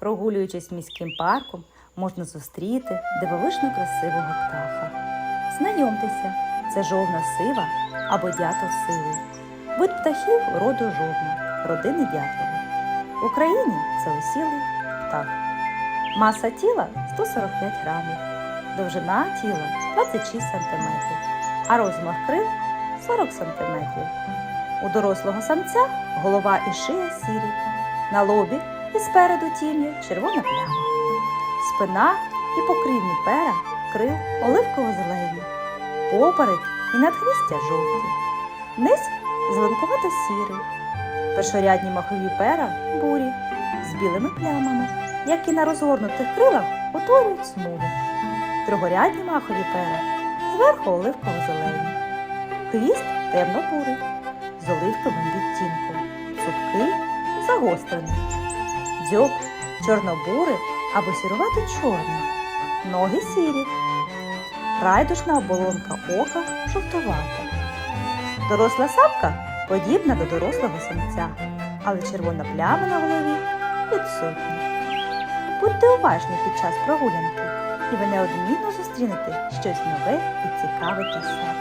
Прогулюючись міським парком, можна зустріти дивовижно красивого птаха. Знайомтеся, це жовна сива або дятел сивий. Вид птахів роду жовна, родини дятлових. В Україні це осілий птах. Маса тіла 145 грамів, довжина тіла 26 см, а розмах крил 40 см. У дорослого самця голова і шия сірі, на лобі і спереду тім'я червона пляма. Спина і покривні пера крил оливково-зелені, поперек і надхрістя жовті, низ зеленкувато сірий, першорядні махові пера бурі з білими плямами, які на розгорнутих крилах утворюють смуги. Другорядні махові пера зверху оливково-зелені, хвіст темно-бурий з оливковим відтінком, цупкий, загострений, дзьоб чорнобурий або сірувато-чорний, ноги сірі, райдушна оболонка ока жовтувата. Доросла самка подібна до дорослого самця, але червона пляма на голові відсутня. Будьте уважні під час прогулянки, і ви неодмінно зустрінете щось нове і цікаве для себе.